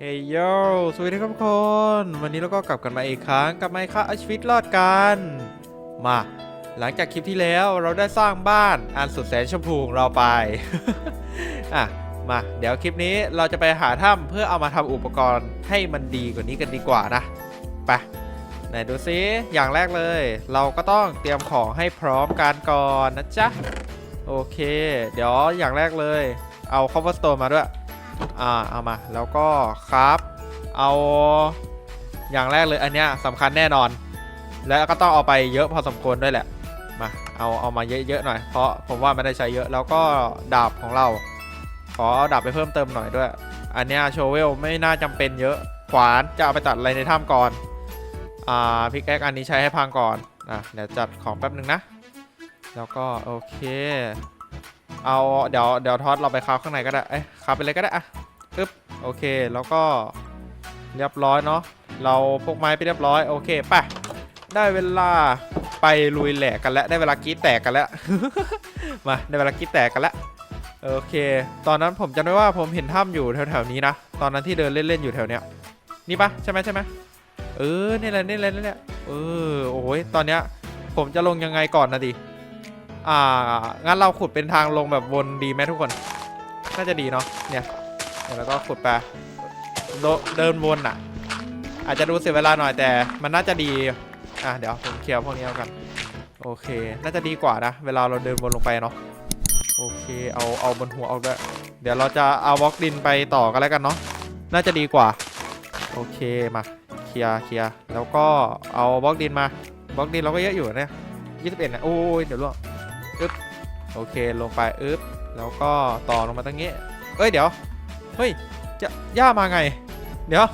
เฮ้ยโยสวัสดีครับทุกคน วันนี้เราก็กลับกันมาอีกครั้งกับไมค์ค่ะเอาชีวิตรอดกัน มา หลังจากคลิปที่แล้วเราได้สร้างบ้านอันสุดแสนชมพูของเราไป อะ มา เดี๋ยวคลิปนี้เราจะไปหาถ้ำเพื่อเอามาทำอุปกรณ์ให้มันดีกว่านี้กันดีกว่านะ ไป ไหนดูซิอย่างแรกเลย เราก็ต้องเตรียมของให้พร้อมกันก่อนนะจ๊ะ โอเค เดี๋ยวอย่างแรกเลย เอา cover stone มาด้วย อ่าเอามาแล้วก็ครับเอาอย่างแรกเลยอันเนี้ยสำคัญแน่นอน แล้วก็ต้องเอาไปเยอะพอสมควรด้วยแหละมาเอาเอามาเยอะๆหน่อย เพราะผมว่าไม่ได้ใช้เยอะแล้วก็ดาบของเรา ขอเอาดาบไปเพิ่มเติมหน่อยด้วย อันเนี้ยโชเวลไม่น่าจำเป็นเยอะขวานจะเอาไปตัดอะไรในถ้ำก่อนอ่าพิกแอคอันนี้ใช้ให้พังก่อนอะเดี๋ยวจัดของแป๊บหนึ่งนะ แล้วก็โอเค เอาเดี๋ยวเดี๋ยวทอดเราไปคราฟข้างในก็ได้ เอ้ยคราฟไปเลยก็ได้อะปึ๊บโอเคแล้วก็เรียบร้อยเนาะเราพกไม้ไปเรียบร้อยโอเคไปได้เวลาไปลุยแหลกกันแล้วได้เวลากีดแตกกันแล้ว มาได้เวลากีดแตกกันแล้วโอเค ตอนนั้นผมจำได้ว่าผมเห็นถ้ำอยู่แถวๆนี้นะตอนนั้นที่เดินเล่นๆอยู่แถวเนี้ยนี่ปะใช่ไหมใช่ไหมเออนี่แหละนี่แหละนี่แหละเออโอ้ยตอนเนี้ยผมจะลงยังไงก่อนนะดิ อ่างั้นเราขุดเป็นทางลงแบบวนดีไหมทุกคน น่าจะดีเนาะเนี่ยเดี๋ยวเราก็ขุดไปเดินวนอะ อาจจะดูเสียเวลาหน่อยแต่มันน่าจะดีอะเดี๋ยวผมเคลียร์พวกนี้แล้วกัน โอเค น่าจะดีกว่านะ เวลาเราเดินวนลงไปเนาะโอเคเอาเอาบนหัวเอาด้วยเดี๋ยวเราจะเอาบล็อกดินไปต่อกันแล้วกันเนาะน่าจะดีกว่า โอเคมาเคลียร์เคลียร์แล้วก็เอาบล็อกดินมาบล็อกดินเราก็เยอะอยู่เนี่ย21นะโอ้ยเดี๋ยวล่วง โอเคลงไปอึ๊บแล้วก็ต่อลงมาตรงนี้เอ้ยเดี๋ยวเฮ้ยจะย่ามาไง เดี๋ยว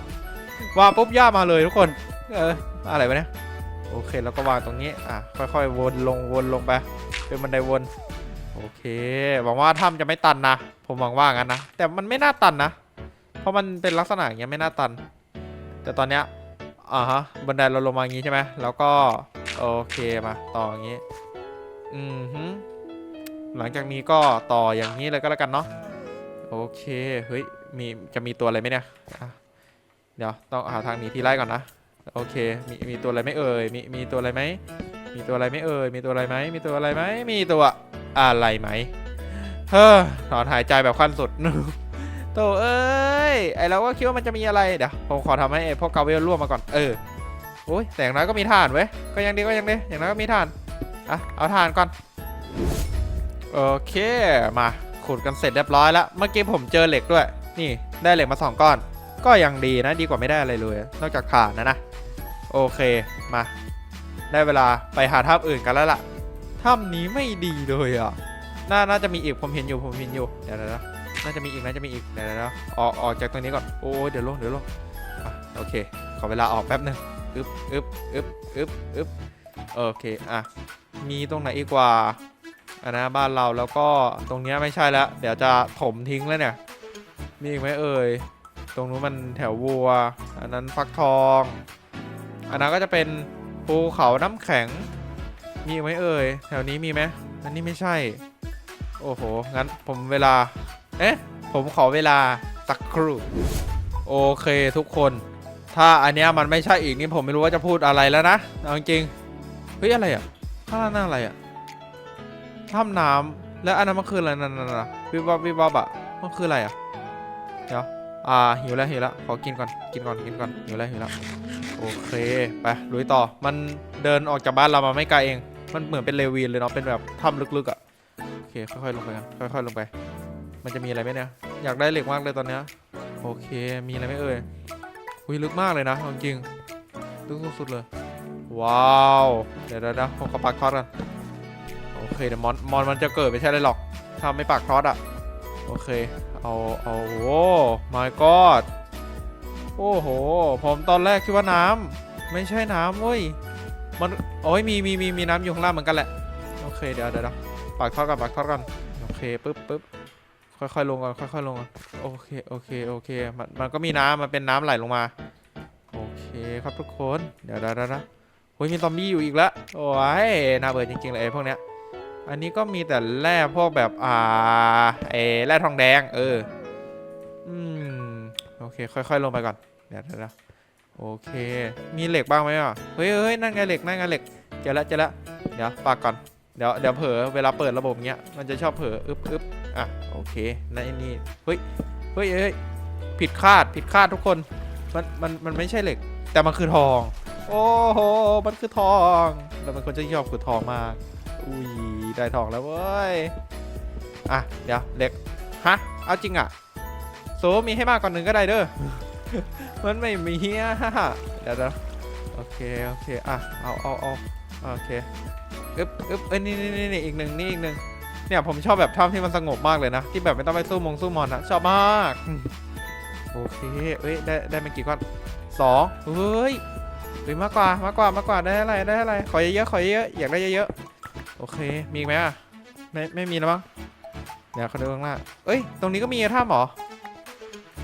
วางปุ๊บย่ามาเลยทุกคน เอออะไรวะเนี่ยโอเคแล้วก็วางตรงนี้อะค่อยๆวนลงวนลงไปเป็นบันไดวนโอเคหวังว่าถ้ำจะไม่ตันนะผมหวังว่างั้นนะแต่มันไม่น่าตันนะ เพราะมันเป็นลักษณะอย่างเงี้ยไม่น่าตัน แต่ตอนเนี้ยอ่าฮะบันไดเราลงมาอย่างงี้ใช่ไหมแล้วก็โอเคมาต่ออย่างงี้อืมฮึ หลังจากนี้ก็ต่ออย่างนี้เลยก็แล้วกันเนาะโอเคเฮ้ยมีจะมีตัวอะไรไหมเนี่ยเดี๋ยวต้องหาทางหนีทีไล่ก่อนนะโอเคมีมีตัวอะไรไหมเอ่ยมีมีตัวอะไรไหมมีตัวอะไรไหมเอ่ยมีตัวอะไรไหมมีตัวอะไรไหมมีตัวอะไรไหมเฮ้อถอนหายใจแบบขั้นสุดโตเอ้ยไอเราก็คิดว่ามันจะมีอะไรเดี๋ยวผมขอทำให้ไอ้พวกกาเวลร่วมมาก่อนเออโอ้ยแต่อย่างน้อยก็มีฐานเว้ยก็ยังดีก็ยังดีอย่างน้อยก็มีฐานอะเอาถ่านก่อน โอเคมาขุดกันเสร็จเรียบร้อยแล้ว เมื่อกี้ผมเจอเหล็กด้วย นี่ได้เหล็กมาสองก้อน ก็ยังดีนะดีกว่าไม่ได้อะไรเลย นอกจากถ่านนะนะ โอเคมา ได้เวลาไปหาถ้ำอื่นกันแล้วล่ะถ้ำนี้ไม่ดีเลยอะน่าน่าจะมีอีกผมเห็นอยู่ผมเห็นอยู่เดี๋ยวเดี๋ยวเดี๋ยวน่าจะมีอีกน่าจะมีอีกเดี๋ยวเดี๋ยวเดี๋ยวออกออกจากตรงนี้ก่อนโอ้ยเดี๋ยวลงเดี๋ยวลงอโอเค ขอเวลาออกแป๊บหนึงอึบอึบอึบอึบอึบโอเคอะมีตรงไหนอีกกว่า อันนะบ้านเราแล้วก็ตรงเนี้ยไม่ใช่แล้วเดี๋ยวจะถมทิ้งแล้วเนี่ย มีอีกไหมเอ่ย ตรงนู้นมันแถววัว อันนั้นฟักทอง อันนั้นก็จะเป็นภูเขาน้ำแข็ง มีอีกไหมเอ่ย แถวนี้มีไหมอันนี้ไม่ใช่ โอ้โห งั้นผมเวลา เอ๊ะ ผมขอเวลาสักครู่ โอเคทุกคน ถ้าอันเนี้ยมันไม่ใช่อีกนี่ผมไม่รู้ว่าจะพูดอะไรแล้วนะ เอาจริงๆเฮ้ยอะไรอะข้างล่างนั่นอะไรอะ ถ้ำน้ำแล้วอันนั้นมันคืออะไรนั่นน่ะวิบวับวิบวับอะมันคืออะไรอะเดี๋ยวอ่าหิวแล้วหิวแล้วขอกินก่อนกินก่อนกินก่อนหิวแล้วหิวแล้วโอเคไปลุยต่อมันเดินออกจากบ้านเรามาไม่ไกลเอง มันเหมือนเป็นเลวีนเลยเนาะเป็นแบบถ้ำลึกๆอะโอเคค่อยๆลงไปกันค่อยๆลงไป มันจะมีอะไรไหมเนี่ยอยากได้เหล็กมากเลยตอนเนี้ยโอเคมีอะไรไหมเอ่ยอุ้ยลึกมากเลยนะจริงลึกสุดๆเลยว้าว เดี๋ยวเดี๋ยวเดี๋ยวผมขอปักทอดกัน โอเคเดี๋ยวมอนมอนมันจะเกิดไม่ใช่เลยหรอกถ้าไม่ปักทอดอะ โอเค เอาเอาโอ้ my god โอ้โห ผมตอนแรกคิดว่าน้ำไม่ใช่น้ำเว้ย มันโอ้ยมีมีมีมีน้ำอยู่ข้างล่างเหมือนกันแหละ โอเคเดี๋ยวเดี๋ยวปักทอดกันปักทอดกันโอเคปึ๊บปึ๊บค่อยๆลงก่อนค่อยๆลงก่อนโอเคโอเคโอเคมันมันก็มีน้ำมันเป็นน้ำไหลลงมา โอเคครับทุกคน เดี๋ยวเดี๋ยวเดี๋ยวเดี๋ยวโอ้ยมีซอมบี้อยู่อีกแล้วโอ้ยน่าเบื่อจริงๆเลยพวกเนี้ย อันนี้ก็มีแต่แร่พวกแบบอ่าไอ้แร่ทองแดง เออ อืม โอเค ค่อย ๆ ลงไปก่อน เดี๋ยวเดี๋ยวโอเค มีเหล็กบ้างไหมอะ เฮ้ยเฮ้ยนั่นไงเหล็ก นั่นไงเหล็ก เจอแล้วเจอแล้วเดี๋ยวปากก่อน เดี๋ยว เดี๋ยวเผลอเวลาเปิดระบบเงี้ย มันจะชอบเผลออึ๊บอึ๊บอะ โอเคนั่นนี่ เฮ้ย เฮ้ยเฮ้ย ผิดคาด ผิดคาดทุกคน มัน มัน มันไม่ใช่เหล็ก แต่มันคือทอง โอ้โห มันคือทอง แล้วมันคนจะชอบคือทองมาก อุ้ย ได้ทองแล้วเว้ย อะ เดี๋ยวเล็ก ฮะ เอาจริงอะ โซมีให้มากกว่าหนึ่งก็ได้เด้อ มันไม่มีเฮียเดี๋ยวเดี๋ยวโอเค โอเค อะ เอาเอาเอาโอเคอึ๊บอึ๊บเอ้ยนี่นี่นี่อีกหนึ่งนี่อีกหนึ่งเนี่ยผมชอบแบบถ้ำที่มันสงบมากเลยนะ ที่แบบไม่ต้องไปสู้มงสู้มอนนะชอบมาก โอเคเอ้ยได้ได้มากี่ก้อนสองเฮ้ยเฮ้ยมากกว่ามากกว่ามากกว่าได้อะไรได้อะไรขอเยอะๆขอเยอะๆอยากได้เยอะ โอเค มีอีกไหมอะไม่ไม่มีแล้วมั้งเดี๋ยวเขาดูข้างล่างเอ้ย ตรงนี้ก็มีถ้ำหรอ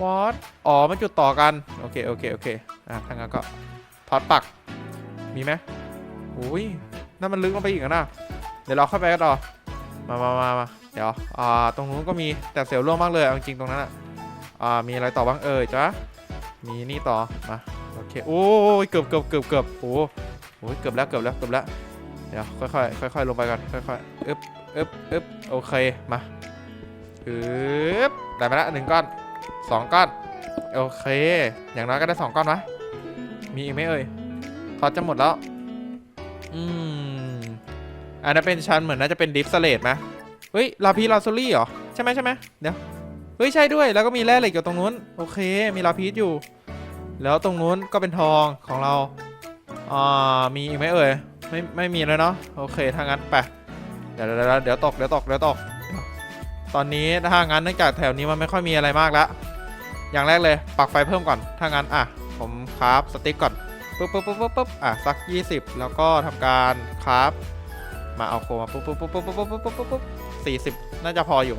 วอตอ๋อ มันจุดต่อกัน โอเค โอเค โอเค อะทางนั้นก็ทอดปัก มีไหมอุ้ยนั่นมันลึกลงไปอีกนะ เดี๋ยวเราเข้าไปกันต่อ มามามามาเดี๋ยว อ่า ตรงนู้นก็มี แต่เสียวร่วงมากเลยเอาจริงตรงนั้นอะ อ่า มีอะไรต่อบ้างเอ่ยจ๊ะ มีนี่ต่อ มา โอเค โอ้ยเกือบเกือบเกือบเกือบโอ้โหเกือบแล้ว เกือบแล้ว เกือบแล้ว เดี๋ยวค่อยๆค่อยๆลงไปก่อนค่อยๆอึ๊บอึ๊บอึ๊บโอเคมาอึ๊บได้มาละหนึ่งก้อนสองก้อนโอเค อย่างน้อยก็ได้สองก้อนวะมีอีกไหมเอ่ยทอดจะหมดแล้ว อืมอันนั้นเป็นชั้นเหมือนน่าจะเป็นดิฟสเลตไหมเฮ้ยลาพีลาโซลี่เหรอใช่ไหมใช่ไหมเดี๋ยวเฮ้ยใช่ด้วยแล้วก็มีแร่เหล็กอยู่ตรงนู้นโอเค มีลาพีสอยู่ แล้วตรงนู้นก็เป็นทองของเราอ่ามีอีกไหมเอ่ย ไม่ไม่มีแล้วเนาะโอเคถ้างั้นไปเดี๋ยวเดี๋ยวเดี๋ยวตกเดี๋ยวตกเดี๋ยวตก ตอนนี้ถ้างั้นเนื่องจากแถวนี้มันไม่ค่อยมีอะไรมากแล้วอย่างแรกเลยปักไฟเพิ่มก่อน ถ้างั้นอะผมคราฟสติ๊กก่อนปุ๊บปุ๊บปุ๊บปุ๊บปุ๊บอะสัก 20 แล้วก็ทำการคราฟมาเอาโคมาปุ๊บปุ๊บปุ๊บปุ๊บปุ๊บปุ๊บปุ๊บปุ๊บปุ๊บสี่สิบน่าจะพออยู่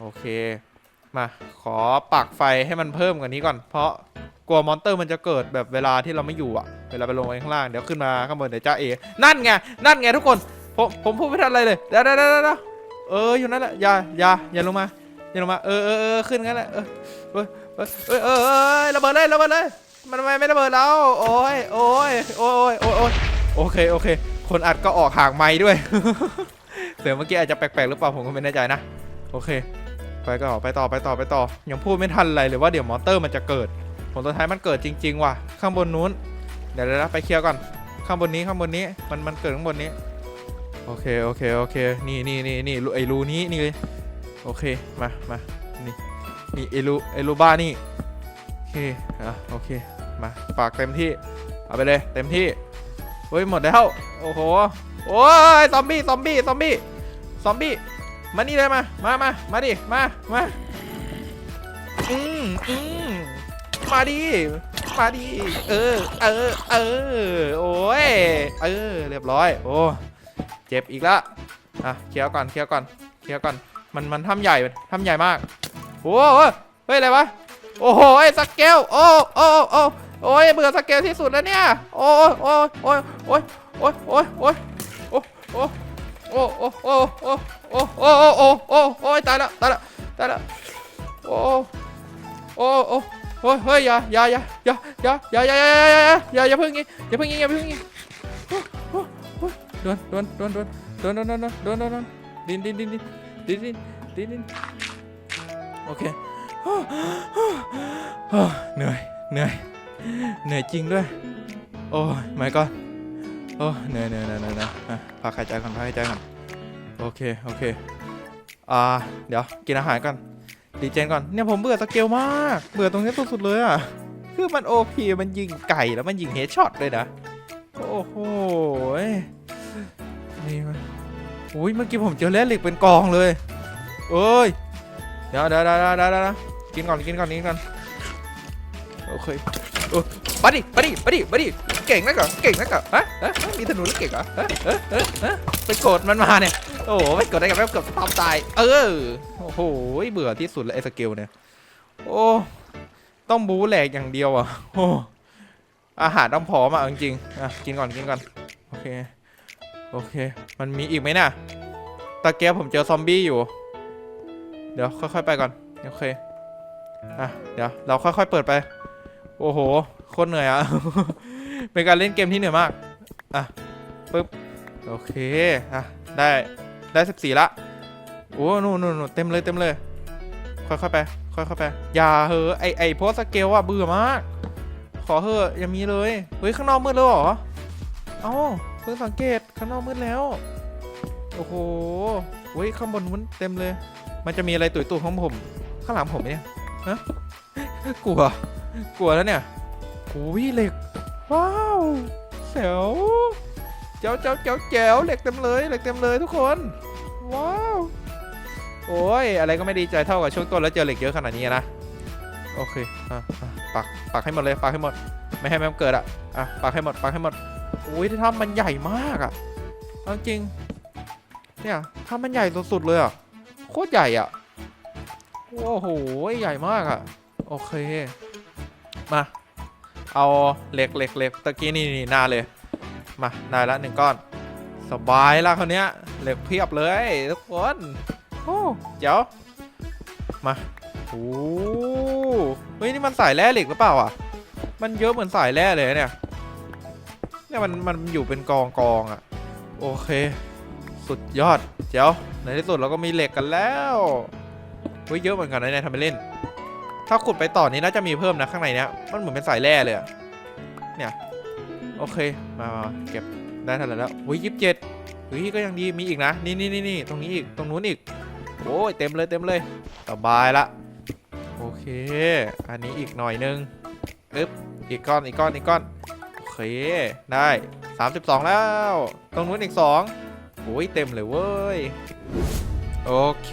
โอเคมาขอปักไฟให้มันเพิ่มกว่านี้ก่อน เพราะกลัวมอนเตอร์มันจะเกิดแบบเวลาที่เราไม่อยู่อะ เวลาไปลงไปข้างล่างเดี๋ยวขึ้นมาข้างบนเดี๋ยวจ้าเอนั่นไงนั่นไงทุกคนผมผมพูดไม่ทันอะไรเลยเดี๋ยวเดี๋ยวเดี๋ยวเอออยู่นั่นแหละอย่าอย่าอย่าลงมาอย่าลงมาเออเออเออขึ้นงั้นแหละเออเอ้ยเอ้ยเอ้ยเออระเบิดเลยระเบิดเลยมันทำไมไม่ระเบิดแล้วโอ้ยโอ้ยโอ้ยโอ้ยโอ้ยโอเคโอเค คนอัดก็ออกห่างไม้ด้วยเสียงเมื่อกี้อาจจะแปลกๆหรือเปล่าผมก็ไม่แน่ใจนะโอเค ไปก็ไปต่อไปต่อไปต่อยังพูดไม่ทันอะไรเลยว่าเดี๋ยวมอเตอร์มันจะเกิดผลสุดท้ายมันเกิดจริง ๆ ว่ะ ข้างบนนู้น เดี๋ยวเดี๋ยวไปเคลียร์ก่อน ข้างบนนี้ข้างบนนี้ มันมันเกิดข้างบนนี้ โอเคโอเคโอเค นี่นี่นี่นี่ไอรูนี้นี่เลย โอเค มามานี่นี่ไอรูไอรูบ้านี่ โอเค อะโอเค มาฝากเต็มที่ เอาไปเลยเต็มที่ เฮ้ยหมดแล้ว โอ้โห โอ้ยซอมบี้ซอมบี้ซอมบี้ซอมบี้ มานี่เลยมา มามามาดิ มา มา อืมอืมมาดิ มาดิเออ เออ เออ โอ้ย เออ เรียบร้อย โอ้ เจ็บอีกละอะเคลียร์ก่อน เคลียร์ก่อน เคลียร์ก่อน มัน มันทำใหญ่ทำใหญ่มาก โอ้โหเฮ้ย อะไรวะ โอ้โหไอ้สเกลโอ้ โอ้ โอ้ โอ้ย เบื่อสเกลที่สุดแล้วเนี่ยโอ้ยโอ้ยโอ้ยโอ้ยโอ้ยโอ้ยโอ้ยโอ้โอ้โอ้โอ้โอ้โอ้โอ้โอ้โอ้โอ้โอ้โอ้ยตายละตายละตายละโอ้โอ้โอ้ โอ้ยเฮ้ยอย่าอย่าอย่าอย่าอย่าอย่าอย่าอย่าอย่าอย่าอย่าเพิ่งยิงอย่าเพิ่งยิงอย่าเพิ่งยิงโดนโดนโดนโดนโดนโดนโดนโดนโดนโดนดินดินดินดินดินดินดินดินโอเคเหนื่อยเหนื่อยเหนื่อยจริงด้วยโอ้ยไม่ก็โอ้เหนื่อยเหนื่อยเหนื่อยเหนื่อยเนื่อยอะพักหายใจก่อนพักหายใจก่อนโอเคโอเคอ่าเดี๋ยวกินอาหารก่อน ดีเจนก่อนเนี่ยผมเบื่อสเกลมาก เบื่อตรงนี้สุดๆเลยอะ คือมันโอพีมันยิงไก่แล้วมันยิงเฮดช็อตเลยนะ โอ้โหนี่มันอุ้ยเมื่อกี้ผมเจอแร่เหล็กเป็นกองเลยเอ้ยเดี๋ยวเดี๋ยวเดี๋ยวเดี๋ยวเดี๋ยวกินก่อนกินก่อนกินก่อนโอเคโอ้มาดิมาดิมาดิมาดิเก่งนักเหรอเก่งนักเหรอฮะฮะฮะมีธนูแล้วเก่งเหรอฮะฮะฮะฮะไปโกดมันมาเนี่ย โอ้โหไปกดได้กับแป๊บเกือบตามตาย เออ โอ้โห เบื่อที่สุดเลยไอ้สเกลเนี่ย โอ้ ต้องบู๊แหลกอย่างเดียวอะ โอ้ อาหารต้องพร้อมอะเอาจริงๆอะกินก่อนกินก่อน โอเค โอเค มันมีอีกไหมน่ะ ตะเกียบผมเจอซอมบี้อยู่ เดี๋ยวค่อยๆไปก่อน โอเค อะ เดี๋ยวเราค่อยๆเปิดไป โอ้โห โคตรเหนื่อยอะ เป็นการเล่นเกมที่เหนื่อยมาก อะปึ๊บ โอเค อะ ได้ ได้สิบสี่ละโอ้นู่นนู่นเต็มเลยเต็มเลย ค่อยๆไป ค่อยๆไป อย่าเหอะไอไอโพสเกลอะเบื่อมาก ขอเหอะอย่ามีเลย เฮ้ย ข้างนอกมืดแล้วเหรอเอ้าเพิ่งสังเกตข้างนอกมืดแล้ว โอ้โหเฮ้ยข้างบนมันเต็มเลย มันจะมีอะไรตุยตุยของผม ข้างหลังผมเนี่ยฮะกลัว กลัวแล้วเนี่ยโอ้ยเหล็ก ว้าวแจ๋ว จ๋วเจ๋วเจ๋วแจ๋วเหล็กเต็มเลยเหล็กเต็มเลยทุกคน ว้าวโอ้ยอะไรก็ไม่ดีใจเท่ากับช่วงต้นแล้วเจอเหล็กเยอะขนาดนี้นะโอเคอะอะปักปักให้หมดเลยปักให้หมด ไม่ให้แม่มนเกิดอะอะปักให้หมดปักให้หมดโอ้ยถ้ำมันใหญ่มากอะจริงเนี่ยถ้ำมันใหญ่สุดๆเลยอะโคตรใหญ่อะโอ้โหใหญ่มากอะโอเคมาเอาเหล็กเหล็กเหล็กตะกี้นี่นี่หน้าเลย มาได้ละหนึ่งก้อน สบายละคราวเนี้ยเหล็กเพียบเลยทุกคนโอ้เจ๋วมาโอ้เฮ้ยนี่มันสายแร่เหล็กหรือเปล่าอะ มันเยอะเหมือนสายแร่เลยเนี่ยเนี่ยมันมันอยู่เป็นกองกองอะ โอเค สุดยอดเจ๋วในที่สุดเราก็มีเหล็กกันแล้วเฮ้ยเยอะเหมือนกันนะเนี่ยทำไปเล่น ถ้าขุดไปต่อนี้น่าจะมีเพิ่มนะข้างในเนี้ยมันเหมือนเป็นสายแร่เลยอะเนี่ยโอเคมามาเก็บได้เท่าไหร่แล้วโอ้ยยี่สิบเจ็ดเฮ้ยก็ยังดีมีอีกนะนี่นี่นี่นี่ตรงนี้อีก ตรงนู้นอีก โอ้ยเต็มเลยเต็มเลยสบายละ โอเค อันนี้อีกหน่อยนึงอึ๊บอีกก้อนอีกก้อนอีกก้อน โอเค ได้ 32 แล้ว ตรงนู้นอีก2โอ้ยเต็มเลยเว้ย โอเค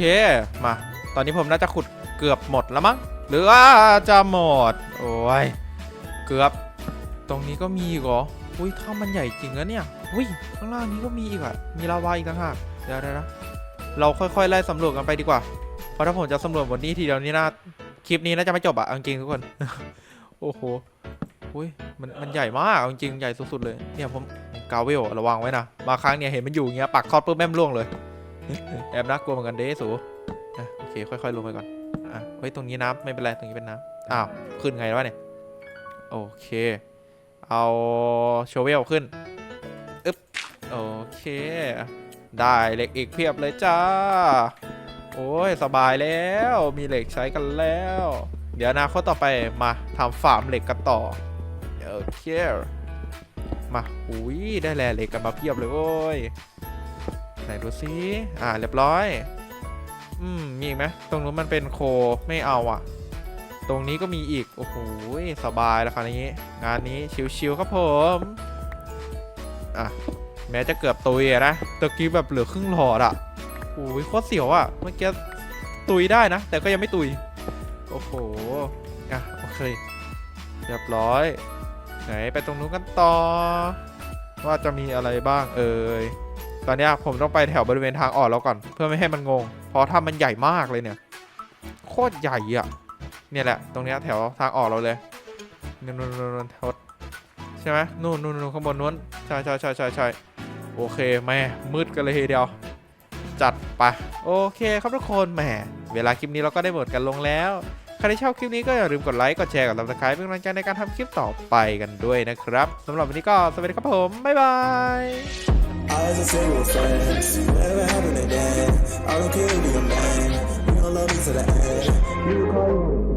มา ตอนนี้ผมน่าจะขุดเกือบหมดแล้วมั้ง หรือว่าจะหมด โอ้ย เกือบ ตรงนี้ก็มีอีกเหรอ อุ้ยถ้ามันใหญ่จริงแล้วเนี่ยอุ้ยข้างล่างนี้ก็มีอีกอะมีลาวาอีกต่างหากเดี๋ยวนะเราค่อยๆไล่สำรวจกันไปดีกว่า เพราะถ้าผมจะสำรวจบนนี้ทีเดียวนี่น่าคลิปนี้น่าจะไม่จบอะจริงทุกคน โอ้โหอุ้ยมันมันใหญ่มากจริงๆใหญ่สุดๆเลยเนี่ยผมกาเวลระวังไว้นะบาครั้งเนี่ยเห็นมันอยู่เงี้ยปักคอดปุ๊บแม่มล่วงเลยแอบน่ากลัวเหมือนกันเด้สูอะโอเคค่อยๆลงไปก่อนอะเฮ้ยตรงนี้น้ำไม่เป็นไรตรงนี้เป็นน้ำอ้าวขึ้นไงวะเนี่ยโอเค เอาโชเวลขึ้นอึ๊บโอเค ได้เหล็กอีกเพียบเลยจ้า โอ้ยสบายแล้วมีเหล็กใช้กันแล้ว เดี๋ยวอนาคตต่อไปมาทำฟาร์มเหล็กกันต่อโอเคมาอุ้ยได้แร่เหล็กกันมาเพียบเลยโว้ยไหนดูซิอ่าเรียบร้อย อืมมีอีกไหมตรงนู้นมันเป็นโคไม่เอาอะ ตรงนี้ก็มีอีก โอ้โห สบายแล้วคราวนี้ งานนี้ชิวๆครับผม อะ แม้จะเกือบตุยนะตะกี้แบบเหลือครึ่งหลอดอะโอ้ยโคตรเสียวอะ เมื่อกี้ตุยได้นะ แต่ก็ยังไม่ตุย โอ้โห อะ โอเค เรียบร้อย ไหนไปตรงนู้นกันต่อ ว่าจะมีอะไรบ้างเอ่ย ตอนนี้ผมต้องไปแถวบริเวณทางออกแล้วก่อน เพื่อไม่ให้มันงง เพราะถ้ามันใหญ่มากเลยเนี่ย โคตรใหญ่อะ เนี่ยแหละ ตรงเนี้ยแถวทางออกเราเลยนู่นนู่นนู่นนู่นแถวใช่ไหมนู่นนู่นนู่นข้างบนนู้นใช่ใช่ใช่ใช่ใช่โอเคแม่มืดกันเลยทีเดียว จัดไปโอเคครับทุกคนแหมเวลาคลิปนี้เราก็ได้หมดกันลงแล้วใครที่ชอบคลิปนี้ก็อย่าลืมกดไลค์ กดแชร์ กด subscribe เป็นกำลังใจในการทำคลิปต่อไปกันด้วยนะครับสำหรับวันนี้ก็สวัสดีครับผม บ๊ายบาย I as a single friend, never having a day. I don't care if you're man, we gon' love you to the end. You call you